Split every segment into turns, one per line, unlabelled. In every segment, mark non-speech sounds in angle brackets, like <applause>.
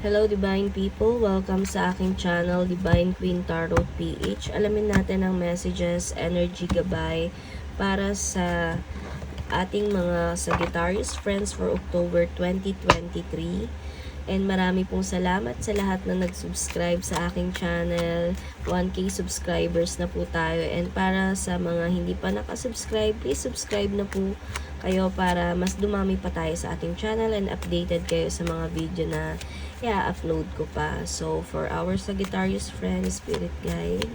Hello Divine People! Welcome sa aking channel, Divine Queen Tarot PH. Alamin natin ang messages, energy gabay para sa ating mga Sagittarius friends for October 2023. And marami pong salamat sa lahat na nag-subscribe sa aking channel. 1k subscribers na po tayo. And para sa mga hindi pa nakasubscribe, please subscribe na po kayo para mas dumami pa tayo sa ating channel and updated kayo sa mga video na i-upload ko pa. So, for our Sagittarius friends, Spirit Guide.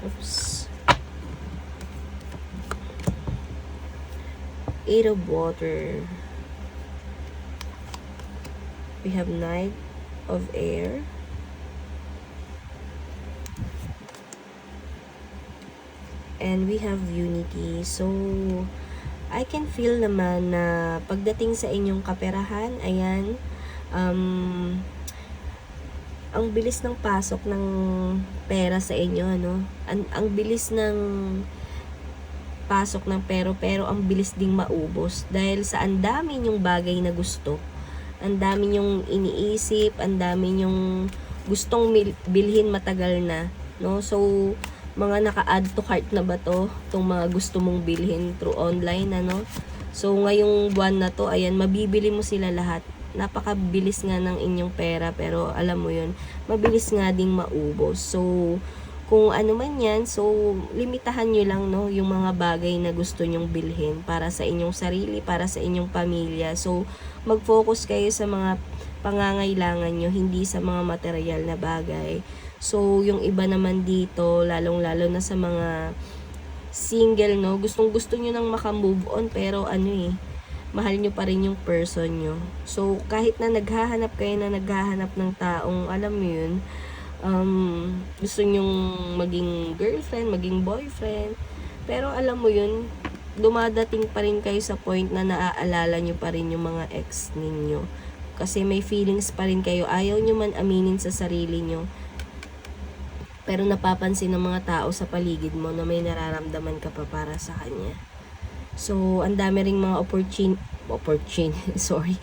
Oops. Eight of Water. We have Knight of Air. And we have Unity. So, I can feel naman na pagdating sa inyong kaperahan, ayan, um, ang bilis ng pasok ng pera sa inyo, ano? Ang, ang bilis ng pasok ng pero pero ang bilis ding maubos dahil sa ang dami nyong bagay na gusto. Ang dami nyong iniisip, ang dami nyong gustong bilhin matagal na, no? So, mga naka-add to cart na ba to? Itong mga gusto mong bilhin through online ano? So ngayong buwan na to ayan mabibili mo sila lahat. Napakabilis nga ng inyong pera pero alam mo yun mabilis nga ding maubos. So kung ano man yan so limitahan nyo lang no yung mga bagay na gusto nyong bilhin para sa inyong sarili para sa inyong pamilya. So mag-focus kayo sa mga pangangailangan nyo hindi sa mga material na bagay So, yung iba naman dito, lalong-lalo na sa mga single, no? Gustong-gusto nyo nang makamove on, pero ano eh, mahal nyo pa rin yung person nyo. So, kahit na naghahanap kayo na naghahanap ng taong, alam mo yun, um, gusto nyong maging girlfriend, maging boyfriend, pero alam mo yun, dumadating pa rin kayo sa point na naaalala nyo pa rin yung mga ex ninyo. Kasi may feelings pa rin kayo. Ayaw nyo man aminin sa sarili nyo pero napapansin ng mga tao sa paligid mo na may nararamdaman ka pa para sa kanya. So, ang dami ring mga opportunity, opportunity, <laughs> sorry,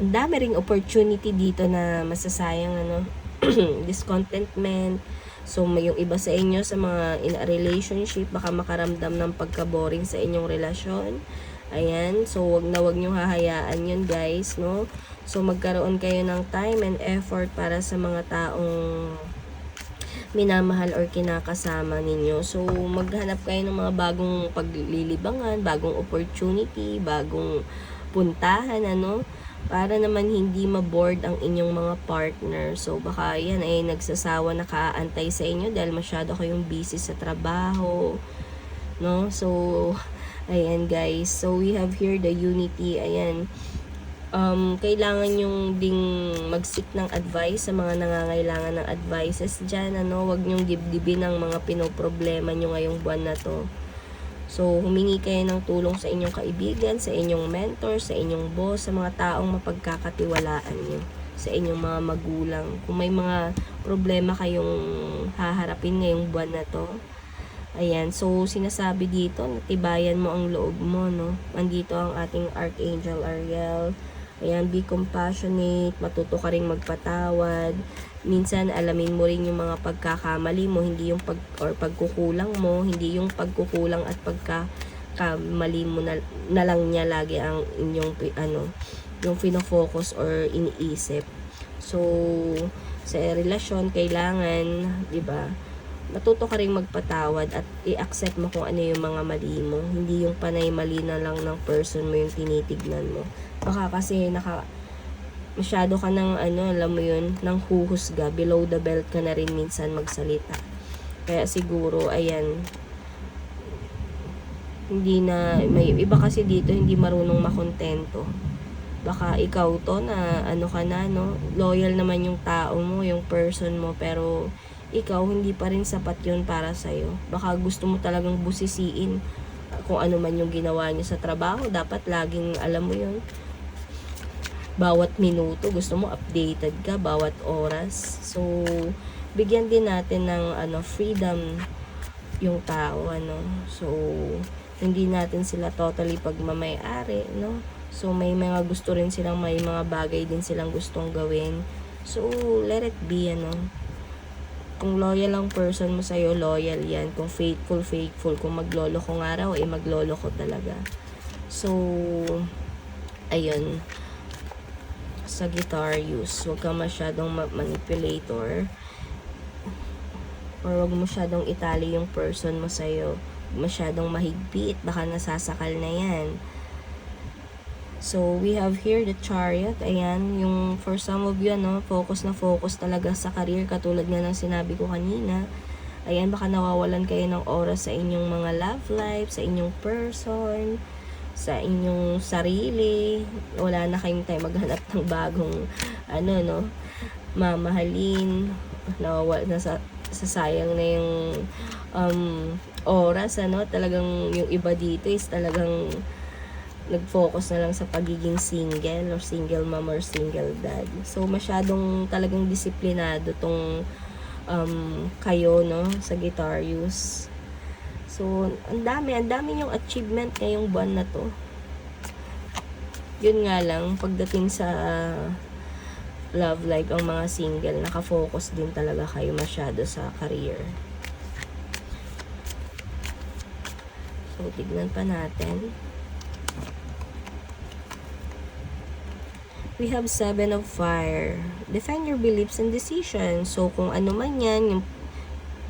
ang dami ring opportunity dito na masasayang ano, <clears throat> discontentment. So, may yung iba sa inyo sa mga in a relationship, baka makaramdam ng pagka-boring sa inyong relasyon. Ayan, so wag na wag nyo hahayaan yun guys, no? So, magkaroon kayo ng time and effort para sa mga taong minamahal or kinakasama ninyo. So, maghanap kayo ng mga bagong paglilibangan, bagong opportunity, bagong puntahan, ano, para naman hindi ma-board ang inyong mga partner. So, baka yan ay nagsasawa na kaantay sa inyo dahil masyado kayong busy sa trabaho, no? So, ayan guys. So, we have here the unity, ayan um, kailangan yung ding mag-seek ng advice sa mga nangangailangan ng advices dyan. Ano, wag nyong dibdibin ang mga pinoproblema nyo ngayong buwan na to. So, humingi kayo ng tulong sa inyong kaibigan, sa inyong mentor, sa inyong boss, sa mga taong mapagkakatiwalaan nyo, sa inyong mga magulang. Kung may mga problema kayong haharapin ngayong buwan na to, Ayan, so sinasabi dito, natibayan mo ang loob mo, no? Andito ang ating Archangel Ariel, Ayan, be compassionate, matuto ka rin magpatawad. Minsan, alamin mo rin yung mga pagkakamali mo, hindi yung pag, or pagkukulang mo, hindi yung pagkukulang at pagkakamali mo na, na lang niya lagi ang inyong, ano, yung fino-focus or iniisip. So, sa relasyon, kailangan, di ba, matuto ka rin magpatawad at i-accept mo kung ano yung mga mali mo. Hindi yung panay mali na lang ng person mo yung tinitignan mo. Baka kasi naka masyado ka ng ano, alam mo yun, ng huhusga, below the belt ka na rin minsan magsalita. Kaya siguro, ayan, hindi na, may iba kasi dito hindi marunong makontento. Baka ikaw to na ano ka na, no? Loyal naman yung tao mo, yung person mo, pero ikaw hindi pa rin sapat yun para sa'yo. Baka gusto mo talagang busisiin kung ano man yung ginawa niya sa trabaho. Dapat laging alam mo yun bawat minuto gusto mo updated ka bawat oras so bigyan din natin ng ano freedom yung tao ano so hindi natin sila totally pagmamay-ari no So, may mga gusto rin silang, may mga bagay din silang gustong gawin. So, let it be, ano. Kung loyal ang person mo sa'yo, loyal yan. Kung faithful, faithful. Kung maglolo ko nga raw, eh, maglolo ko talaga. So, ayun. Sa guitar use, huwag ka masyadong ma- manipulator. Or huwag masyadong itali yung person mo sa'yo. Masyadong mahigpit, baka nasasakal na yan. So, we have here the chariot. Ayan, yung for some of you, ano, focus na focus talaga sa career. Katulad nga ng sinabi ko kanina. Ayan, baka nawawalan kayo ng oras sa inyong mga love life, sa inyong person, sa inyong sarili. Wala na kayong time maghanap ng bagong, ano, no, mamahalin. Nawawala, nasa, sasayang na yung um, oras, ano, talagang yung iba dito is talagang nag-focus na lang sa pagiging single or single mom or single dad. So, masyadong talagang disiplinado tong um, kayo, no, sa guitar use. So, ang dami, ang dami yung achievement ngayong buwan na to. Yun nga lang, pagdating sa love life, ang mga single, nakafocus din talaga kayo masyado sa career. So, tignan pa natin. We have seven of fire. Defend your beliefs and decisions. So, kung ano man yan, yung,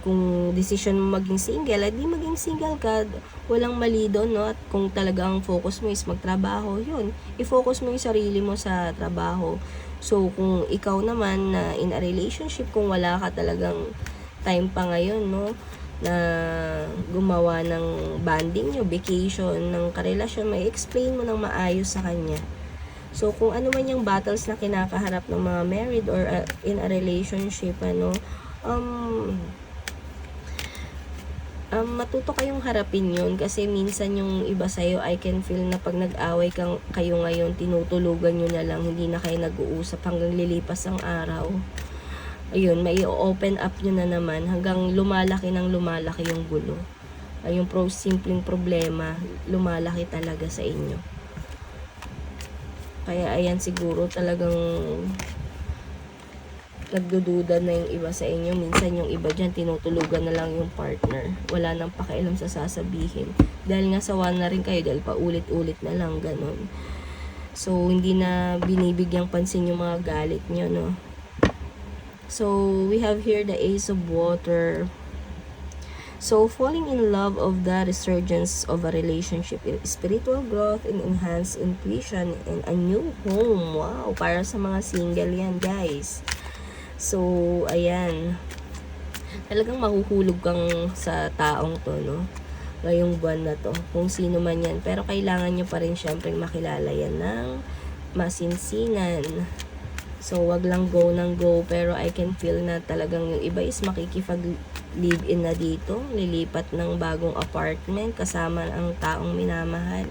kung decision mo maging single, ay di maging single ka. Walang mali doon, no? At kung talagang focus mo is magtrabaho, yun. I-focus mo yung sarili mo sa trabaho. So, kung ikaw naman na in a relationship, kung wala ka talagang time pa ngayon, no? na gumawa ng banding nyo, vacation, ng karelasyon, may explain mo ng maayos sa kanya. So, kung ano man yung battles na kinakaharap ng mga married or uh, in a relationship, ano, um, um, matuto kayong harapin yun kasi minsan yung iba sa'yo, I can feel na pag nag-away kang, kayo ngayon, tinutulugan nyo na lang, hindi na kayo nag-uusap hanggang lilipas ang araw. Ayun, may open up nyo na naman hanggang lumalaki ng lumalaki yung gulo. Ay, yung pro simpleng problema, lumalaki talaga sa inyo. Kaya ayan siguro talagang nagdududa na yung iba sa inyo. Minsan yung iba dyan, tinutulugan na lang yung partner. Wala nang pakialam sa sasabihin. Dahil nga sawa na rin kayo, dahil paulit-ulit na lang, ganun. So, hindi na binibigyang pansin yung mga galit nyo, no? So, we have here the Ace of Water. So, falling in love of the resurgence of a relationship, spiritual growth and enhanced intuition and a new home. Wow, para sa mga single yan, guys. So, ayan. Talagang mahuhulog kang sa taong to, no? Ngayong buwan na to. Kung sino man yan. Pero kailangan nyo pa rin syempre makilala yan ng masinsinan. So, wag lang go ng go. Pero I can feel na talagang yung iba is makikipag live-in na dito. Lilipat ng bagong apartment kasama ang taong minamahal.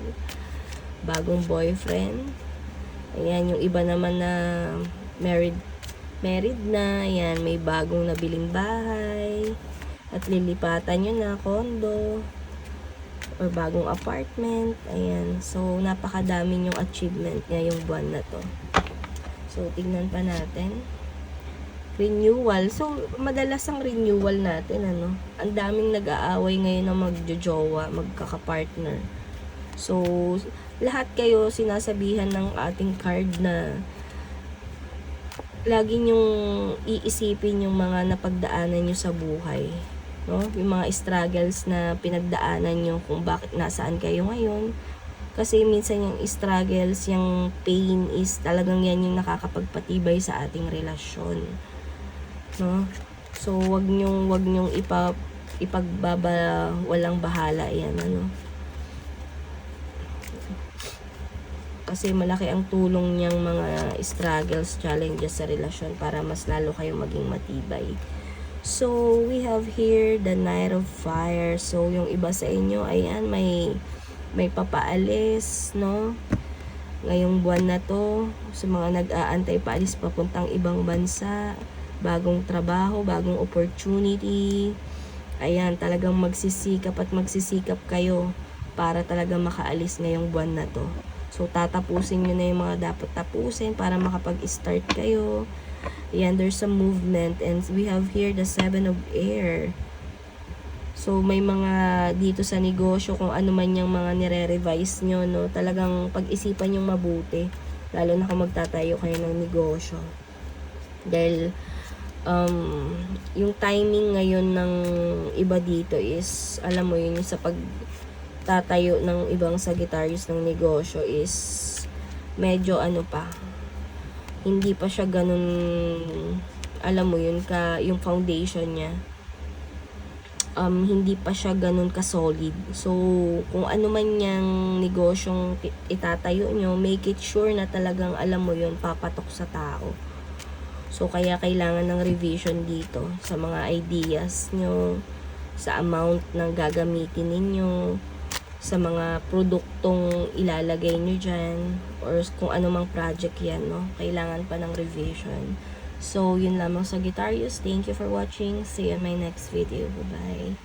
Bagong boyfriend. Ayan, yung iba naman na married married na, ayan, may bagong nabiling bahay, at lilipatan nyo na kondo, or bagong apartment, ayan. So, napakadami yung achievement ngayong buwan na to. So, tignan pa natin. Renewal. So, madalas ang renewal natin, ano, ang daming nag-aaway ngayon na magjojowa, magkaka-partner. So, lahat kayo sinasabihan ng ating card na lagi nyong iisipin yung mga napagdaanan nyo sa buhay. No? Yung mga struggles na pinagdaanan nyo kung bakit nasaan kayo ngayon. Kasi minsan yung struggles, yung pain is talagang yan yung nakakapagpatibay sa ating relasyon. No? So, wag nyong, wag nyong ipa, ipagbaba, walang bahala yan, ano. kasi malaki ang tulong niyang mga struggles, challenges sa relasyon para mas lalo kayong maging matibay. So, we have here the Knight of Fire. So, yung iba sa inyo, ayan, may, may papaalis, no? Ngayong buwan na to, sa mga nag-aantay paalis papuntang ibang bansa, bagong trabaho, bagong opportunity. Ayan, talagang magsisikap at magsisikap kayo para talaga makaalis ngayong buwan na to. So, tatapusin nyo na yung mga dapat tapusin para makapag-start kayo. Ayan, there's some movement. And we have here the seven of air. So, may mga dito sa negosyo, kung ano man yung mga nire-revise nyo, no, talagang pag-isipan yung mabuti. Lalo na kung magtatayo kayo ng negosyo. Dahil, um, yung timing ngayon ng iba dito is, alam mo yun, sa pagtatayo ng ibang Sagittarius ng negosyo is, medyo ano pa, hindi pa siya ganun, alam mo yun, ka, yung foundation niya, um, hindi pa siya ganun ka-solid. So, kung ano man yung negosyong itatayo nyo, make it sure na talagang alam mo yun, papatok sa tao. So, kaya kailangan ng revision dito sa mga ideas nyo, sa amount ng gagamitin ninyo, sa mga produktong ilalagay nyo dyan, or kung ano mang project yan, no? Kailangan pa ng revision. So, yun lamang sa Guitarius. Thank you for watching. See you in my next video. Bye-bye.